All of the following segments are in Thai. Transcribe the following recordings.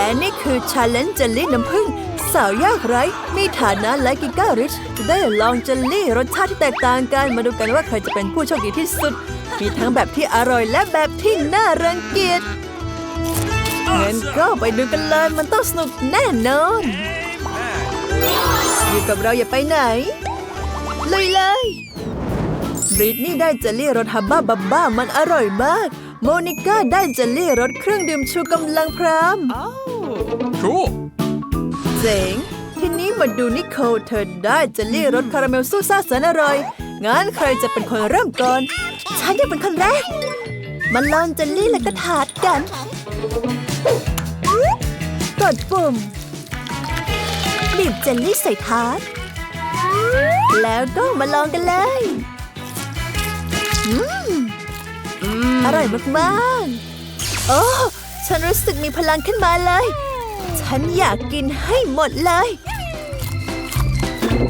และนี่คือชาเลนจ์เจลลี่น้ำผึ้งสาวยากไร้มีฐานะและกิก้าริชได้ลองเจลลี่รสชาติที่แตกต่างกันมาดูกันว่าใครจะเป็นผู้โชคดีที่สุด มีทั้งแบบที่อร่อยและแบบที่น่ารังเกียจงั้นก็ไปดูกันเลยมันต้องสนุกแน่นอน อยู่กับเราอย่าไปไหนเลยเลยบริตนี่ได้เจลลี่รสฮับบ้าบับบ้ามันอร่อยมาก โมนิก้าได้เจลลี่รสเครื่องดื่มชูกำลังพราม Cool. เจ๋ง ทีนี้มาดูนิโคลเธอได้เจลลี่รสคาราเมลซูซ่าแสนอร่อย งั้นใครจะเป็นคนเริ่มก่อน ฉันอยากเป็นคนแรก มาลองเจลลี่และก็ถาดกันกดปุ่มบีบเจลลี่ใส่ถาด แล้วก็มาลองกันเลย อืม อร่อยมากๆ โอ้ ฉันรู้สึกมีพลังขึ้นมาเลย ฉันอยากกินให้หมดเลย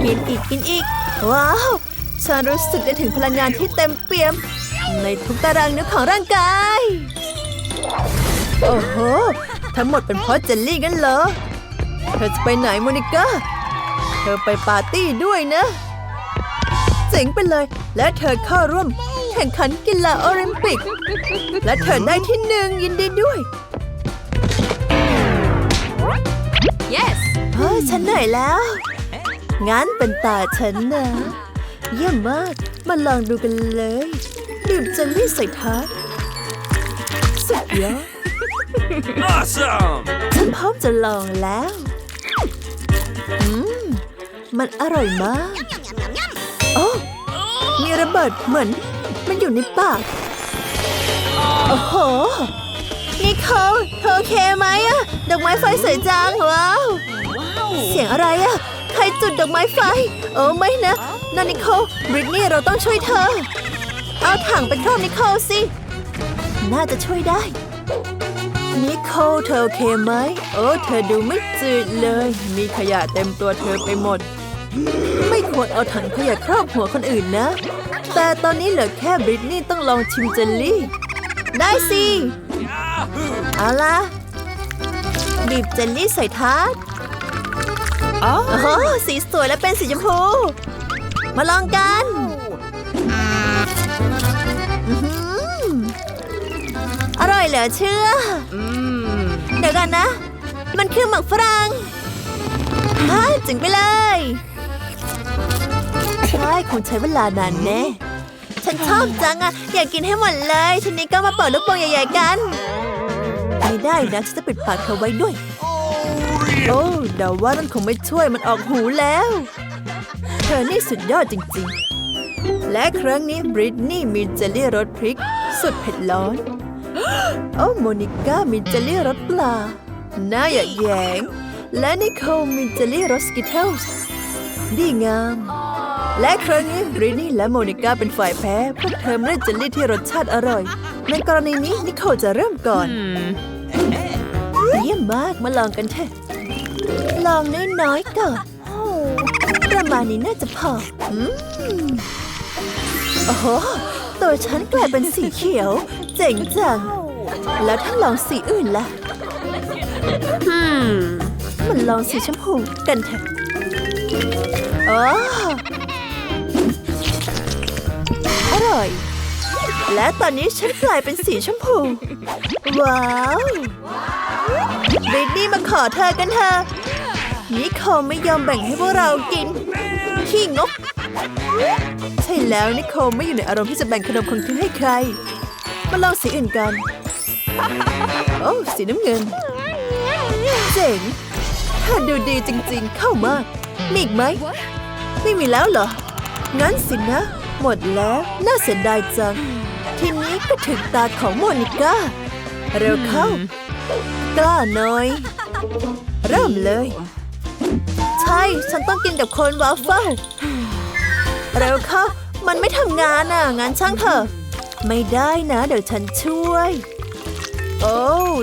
กินอีกกินอีก ว้าว ฉันรู้สึกได้ถึงพลังงานที่เต็มเปี่ยม ในทุกตารางนิ้วของร่างกาย โอ้โห ทั้งหมดเป็นเพราะเจลลี่กันเหรอ เธอจะไปไหนโมนิก้า เธอไปปาร์ตี้ด้วยนะ เจ๋งไปเลย และเธอเข้าร่วม แข่งขันกีฬาโอลิมปิก และเธอได้ที่หนึ่งยินดีด้วย Yes เฮ้ยฉันเหนื่อยแล้ว งั้นเป็นตาฉันนะ เยี่ยมมาก มาลองดูกันเลย ดื่มเจลลี่ใส่ทาร์ตสุดยอด Awesome. ฉันพร้อมจะลองแล้ว อืม มันอร่อยมาก โอ้ มีระเบิดเหมือน มันอยู่ในปาก โอ้โห นี่เขาเธอโอเคไหมอะดอกไม้ไฟสวยจังว้าว เสียงอะไรอะใครจุดดอกไม้ไฟ โอ้ไม่นะนานิโคลบริตนี่เราต้องช่วยเธอ เอาถังไปครอบนิโคลสิ น่าจะช่วยได้ นิโคลเธอโอเคไหม โอ้เธอดูไม่จืดเลย มีขยะเต็มตัวเธอไปหมด ไม่ควรเอาถังขยะครอบหัวคนอื่นนะ แต่ตอนนี้เหลือแค่บริตนี่ต้องลองชิมเจลลี่ ได้สิ เอาล่ะ บีบเจลลี่ใส่ทาร์ตโอ้โหสีสวยและเป็นสีชมพู มาลองกันอร่อยเหลือเชื่อเดี๋ยวกันนะ มันคือหมักฝรั่งฮะจึงไปเลย ใช่คงใช้เวลานานแน่ฉันชอบจังอะอยากกินให้หมดเลยทีนี้ก็มาเปิดลูกโป่งใหญ่ๆกัน ไม่ได้นะฉันจะปิดปากเธอไว้ด้วย โอ้เดาว่านั่นคงไม่ช่วยมันออกหูแล้ว เธอนี่สุดยอดจริงๆ และครั้งนี้บริตนี่มีเจลลี่รสพริก สุดเผ็ดร้อน โอ้โมนิก้ามีเจลลี่รสปลาน่าหยาดแยง และนิโคลมีเจลลี่รสกิเทิลส์ดีงาม และครั้งนี้บริตนี่และโมนิก้าเป็นฝ่ายแพ้พวกเธอไม่ได้เจลลี่ที่รสชาติอร่อย ในกรณีนี้นิโคลจะเริ่มก่อน เยี่ยมมากมาลองกันเถอะลองน้อยๆก่อนประมาณนี้น่าจะพออืมโอ้โห ตัวฉันกลายเป็นสีเขียว เจ๋งจัง แล้วถ้าลองสีอื่นล่ะ Hmm มันลองสีชมพูกันเถอะโอ้อ ร่อย และตอนนี้ฉันกลายเป็นสีชมพู ว้าวบริตนี่มาขอเธอกันเถอะนิโคลไม่ยอมแบ่งให้พวกเรากิน ขี้งก ใช่แล้วนิโคลไม่อยู่ในอารมณ์ที่จะแบ่งขนมของกินให้ใคร มาลองสีอื่นกัน โอ้สีน้ำเงิน เจ๋งเธอดูดีจริงๆเข้ามากมีอีกไหม ไม่มีแล้วเหรอ งั้นสินะ หมดแล้วน่าเสียดายจัง ทีนี้ก็ถึงตาของโมนิก้า เร็วเข้า กล้าหน่อย เริ่มเลย ใช่ ฉันต้องกินกับโคนวาฟเฟิลเร็วเข้า มันไม่ทำงานอะ งานช่างเถอะ ไม่ได้นะ เดี๋ยวฉันช่วย โอ้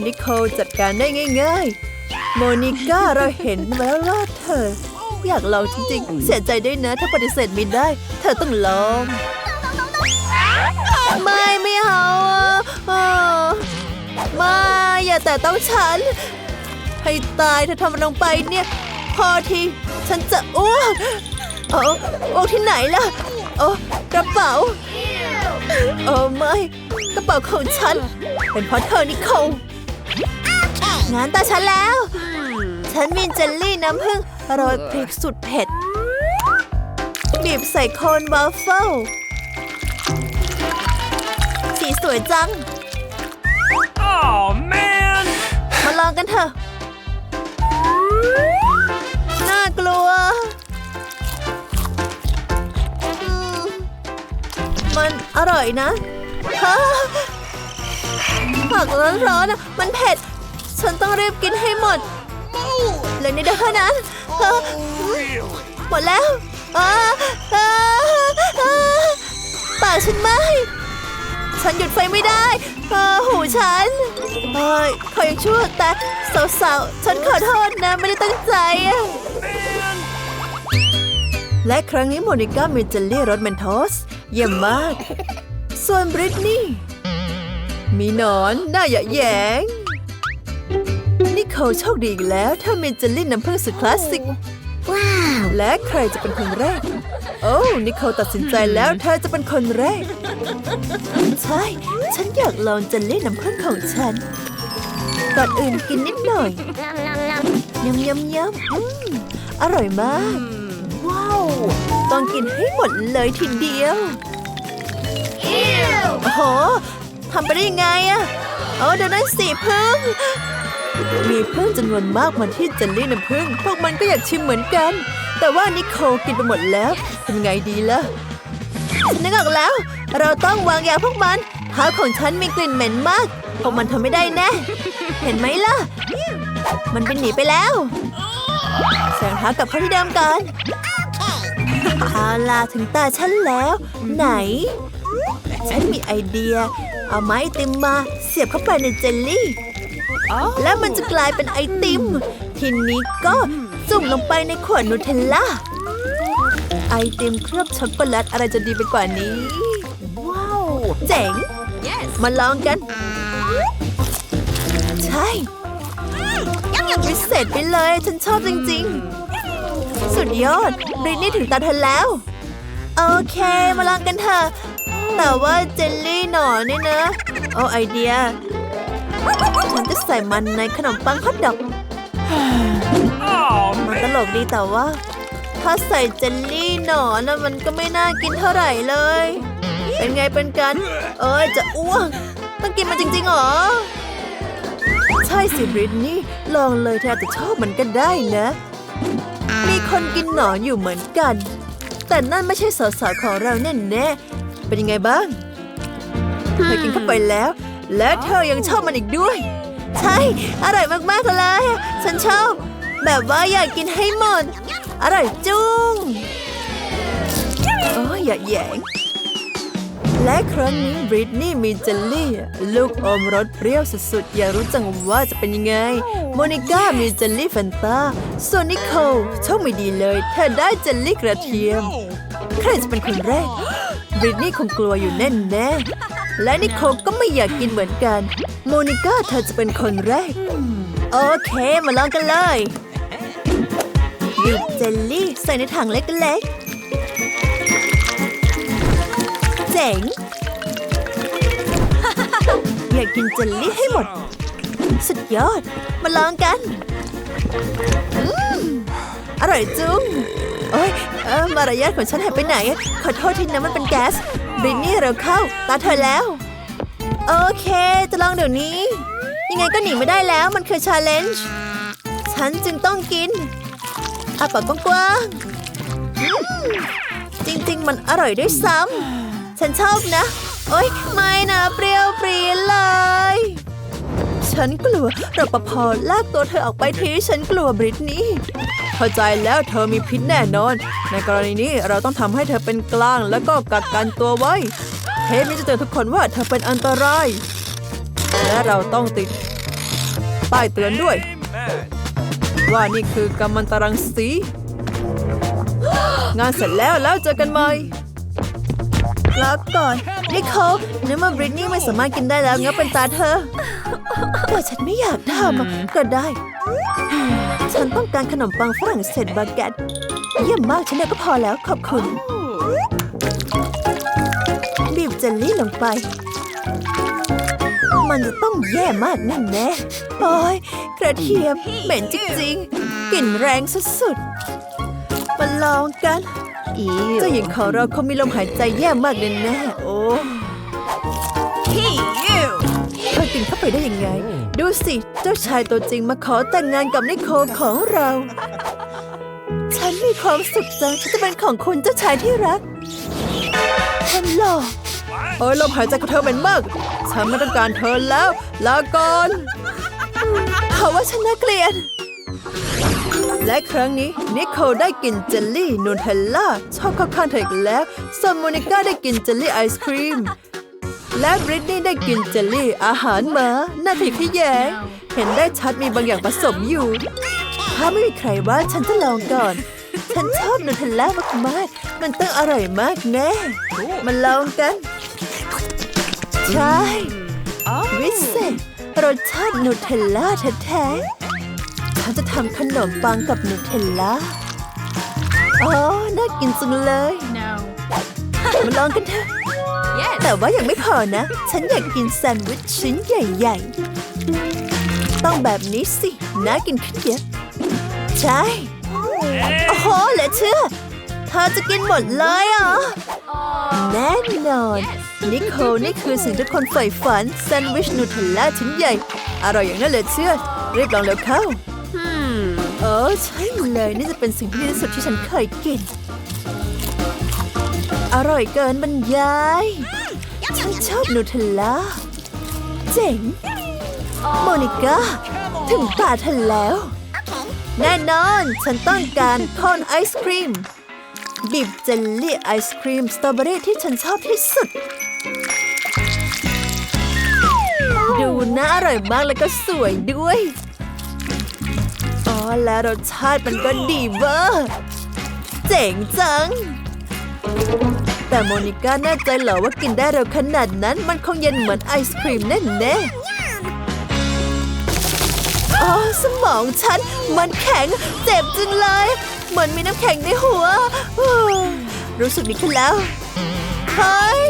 นิโคลจัดการได้ง่าย ๆ โมนิก้าเราเห็นแล้วว่าเธอ อยากลองจริงๆ เสียใจด้วยนะ ถ้าปฏิเสธไม่ได้ เธอต้องลอง ไม่ไม่เอาอะอ่าไม่อย่าแต่ต้องฉัน ให้ตายเธอทำมันลงไปเนี่ย พอที ฉันจะอ้วกเอออ้ที่ไหนล่ะ โอ้กระเป๋าเออไม่ กระเป๋าของฉัน เป็นเพราะเธอนิโคลงานตาฉันแล้ว ฉันมีเจลลี่น้ำผึ้ง โรยพริกสุดเผ็ด บีบใส่โคนวาฟเฟิลสีสวยจัง Oh, man! มาลองกันเถอะ น่ากลัวอืมมันอร่อยนะฮะผักร้อนๆนะมันเผ็ด ฉันต้องรีบกินให้หมดเหลือนิดเดียวเท่านั้นฮะ Really? หมดแล้วอ้าอ้าอ้าปากฉันไหมฉันหยุดไฟไม่ได้หูฉันเฮ้ยขอยังชั่วแต่สาวๆ ฉันขอโทษนะ ไม่ได้ตั้งใจอะและครั้งนี้โมนิก้ามีเจลลี่รสเมนทอส เยี่ยมมาก ส่วนบริตนี่ มีนอนหน้าหยะแยง เขาโชคดีอีกแล้ว ถ้าเมีเจลลี่น้ำผึ้งสุดคลาสสิก ว้าว และใครจะเป็นคนแรก โอ้นิโคลตัดสินใจแล้วเธอจะเป็นคนแรก ใช่ ฉันอยากลองเจลลี่น้ำผึ้งของฉัน ก่อนอื่นกินนิดหน่อยยำยำยำอืมอร่อยมาก ว้าว ต้องกินให้หมดเลยทีเดียวโอ้โหทำไปได้ยังไงอะโอ้เดี๋ยวนั้นสีพึ่ง มีพึ่งจำนวนมากมาที่เจลลี่น้ำผึ้งพวกมันก็อยากชิมเหมือนกัน แต่ว่านิโคลกินไปหมดแล้วทำไงดีล่ะฉันนึกออกแล้ว เราต้องวางยาพวกมันเท้าของฉันมีกลิ่นเหม็นมาก พวกมันทำไม่ได้แน่เห็นไหมล่ะ มันเป็นหนีไปแล้วแสงเท้ากับเขาที่เดิมกันเอาล่ะถึงตาฉันแล้ว ไหน ฉันมีไอเดีย เอาไม้ติมมาเสียบเข้าไปในเจลลี่ แล้วมันจะกลายเป็นไอติม ทีนี้ก็จุ่มลงไปในขวดนูเทลล่า ไอติมเคลือบช็อกโกแลตอะไรจะดีไปกว่านี้ ว้าว เจ๋ง Yes. มาลองกัน ใช่วิเศษไปเลย ฉันชอบจริง ๆ สุดยอดบรินนี่ถึงตาเธอแล้ว โอเค มาลองกันเถอะแต่ว่าเจลลี่หนอนเนี่ยนะเอาไอเดีย ฉันจะใส่มันในขนมปังฮอทดอก Oh, มันตลกดีแต่ว่า ถ้าใส่เจลลี่หนอนนะมันก็ไม่น่ากินเท่าไหร่เลย เป็นไงเป็นกัน เอ้ยจะอ้วกต้องกินมันจริงๆเหรอ ใช่สิบริตนี่ลองเลยเธออาจจะชอบมันก็ได้นะ มีคนกินหนอนอยู่เหมือนกัน แต่นั่นไม่ใช่สาวๆของเราแน่แน่ๆเป็นยังไงบ้างเธอกินเข้าไปแล้ว และเธอยังชอบมันอีกด้วย ใช่ อร่อยมาก ๆ เลย ฉันชอบ แบบว่าอยากกินให้หมด อร่อยจุ้งโอ้ยอย่าแยง และครั้งนี้บริตนี่มีเจลลี่ ลูกอมรสเปรี้ยวสุดๆ อยากรู้จังว่าจะเป็นยังไง โมนิก้ามีเจลลี่แฟนตาส่วนนิโคลโชคไม่ดีเลย เธอได้เจลลี่กระเทียม ใครจะเป็นคนแรกบริตนี่คงกลัวอยู่แน่แน่ๆ และนิโคลก็ไม่อยากกินเหมือนกัน โมนิก้าเธอจะเป็นคนแรก โอเค มาลองกันเลยบีบเจลลี่ใส่ในถังเล็กๆ เจ๋ง อยากกินเจลลี่ให้หมด สุดยอด มาลองกันอร่อยจุ้งโอ้ยเออมารยาทของฉันหายไปไหน ขอโทษทีนะมันเป็นแก๊ส รินนี่เราเข้าตาเธอแล้ว โอเค จะลองเดี๋ยวนี้ ยังไงก็หนีไม่ได้แล้วมันคือชาเลนจ์ฉันจึงต้องกินอาปากกว้างๆจริง ๆ มันอร่อยด้วยซ้ำฉันชอบนะ โอ๊ย ไม่นะเปรี้ยวปรีเลย ฉันกลัวรปภลากตัวเธอออกไปทีฉันกลัวบริตนี่ เข้าใจแล้วเธอมีพิษแน่นอน ในกรณีนี้เราต้องทำให้เธอเป็นกลางแล้วก็กักกันตัวไว้ เทปนี้จะเตือนทุกคนว่าเธอเป็นอันตราย และเราต้องติดป้ายเตือนด้วย amen. ว่านี่คือกัมมันตรังสี งานเสร็จแล้วแล้วเจอกันใหม่ลาก่อนนี่เขาเนื่อมาบริตนี่ไม่สามารถกินได้แล้วงั้นเป็นตาเธอแต่ฉันไม่อยากทำอะก็ได้ ฉันต้องการขนมปังฝรั่งเศสบาเกตเยี่ยมมากฉันเดียวก็พอแล้วขอบคุณ บีบเจลลี่ลงไป มันจะต้องแย่มากแน่แน่ๆโอ้ยกระเทียมเหม็นจริงๆกลิ่นแรงสุดๆมาลองกันเจ้าหญิงของเราคงมีลมหายใจแย่มากแน่แน่ๆโอ้เธอกินเข้าไปได้ยังไง ดูสิ เจ้าชายตัวจริงมาขอแต่งงานกับนิโคลของเรา ฉันมีความสุขจังจะเป็นของคุณเจ้าชายที่รักฉันหล่อโอ้ยลมหายใจของเธอเหม็นมาก ฉันไม่ต้องการเธอแล้ว ลาก่อนเขาว่าฉันน่าเกลียด และครั้งนี้นิโคลได้กินเจลลี่นูเทลล่าชอบข้าข้างเธออีกแล้วส่วนโมนิก้าได้กินเจลลี่ไอศครีมและบริตนี่ได้กินเจลลี่อาหารหมาหน้าผิดขยง เห็นได้ชัดมีบางอย่างผสมอยู่ ถ้าไม่มีใครว่าฉันจะลองก่อน ฉันชอบนูเทลล่ามากๆ มันต้องอร่อยมากแน่ มาลองกัน ใช่วิเศษรสชาตินูเทลล่าแท้ๆ ฉันจะทำขนมปังกับนูเทลล่าอ๋อ น่ากินจังเลย No. มาลองกันเถอะ Yes. แต่ว่ายังไม่พอนะ ฉันอยากกินแซนด์วิชชิ้นใหญ่ ๆ ต้องแบบนี้สิน่ากินขึ้นเยอะใช่ โอ้โหเหลือเชื่อ เธอจะกินหมดเลยเหรอ แน่นอน นิโคลนี่คือสิ่งที่คนใฝ่ฝันแซนด์วิชนูเทลล่าชิ้นใหญ่ อร่อยอย่างนั้นเลยเชื่อรีบลองเร็วเข้า Hmm. เออใช่เลยนี่จะเป็นสิ่งที่ดีที่สุดที่ฉันเคยกิน อร่อยเกินบรรยาย ฉันชอบนูเทลล่า เจ๋ง โมนิก้า ถึงตาเธอแล้ว แน่นอน ฉันต้องการโคนไอศครีม บีบเจลลี่ไอศครีม สตรอเบอรี่ที่ฉันชอบที่สุด ดูน่าอร่อยมากแล้วก็สวยด้วยอ๋อและรสชาติมันก็ดีเวอร์เจ๋งจัง แต่โมนิก้าแน่ใจเหรอว่ากินได้เร็วขนาดนั้น มันคงเย็นเหมือนไอศครีมแน่แน่ๆ อ๋อสมองฉัน มันแข็งเจ็บจังเลย เหมือนมีน้ำแข็งในหัว รู้สึกดีขึ้นแล้วเฮ้ย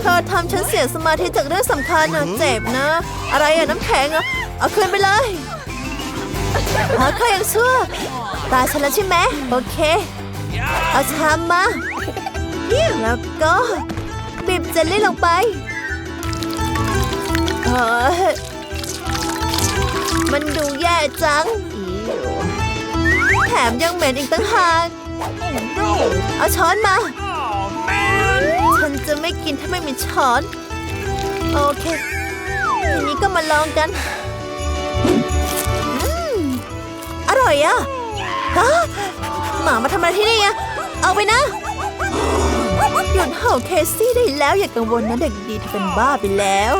เธอทำฉันเสียสมาธิจากเรื่องสำคัญอะเจ็บนะ อะไรอะน้ำแข็งอะเอาคืนไปเลยหาข้ายังชั่วตาฉันแล้วใช่ไหมโอเค เอาชามมาแล้วก็บีบเจลลี่ลงไปเฮ้ย มันดูแย่จัง แถมยังเหม็นอีกตั้งหากเอาช้อนมา ฉันจะไม่กินถ้าไม่มีช้อน โอเคทีนี้ก็มาลองกัน อร่อยอะฮะหมามาทำอะไรที่นี่อะเอาไปนะหยุดเห่าเคซี่ได้แล้วอย่ากังวลนะเด็กดีเธอเป็นบ้าไปแล้ว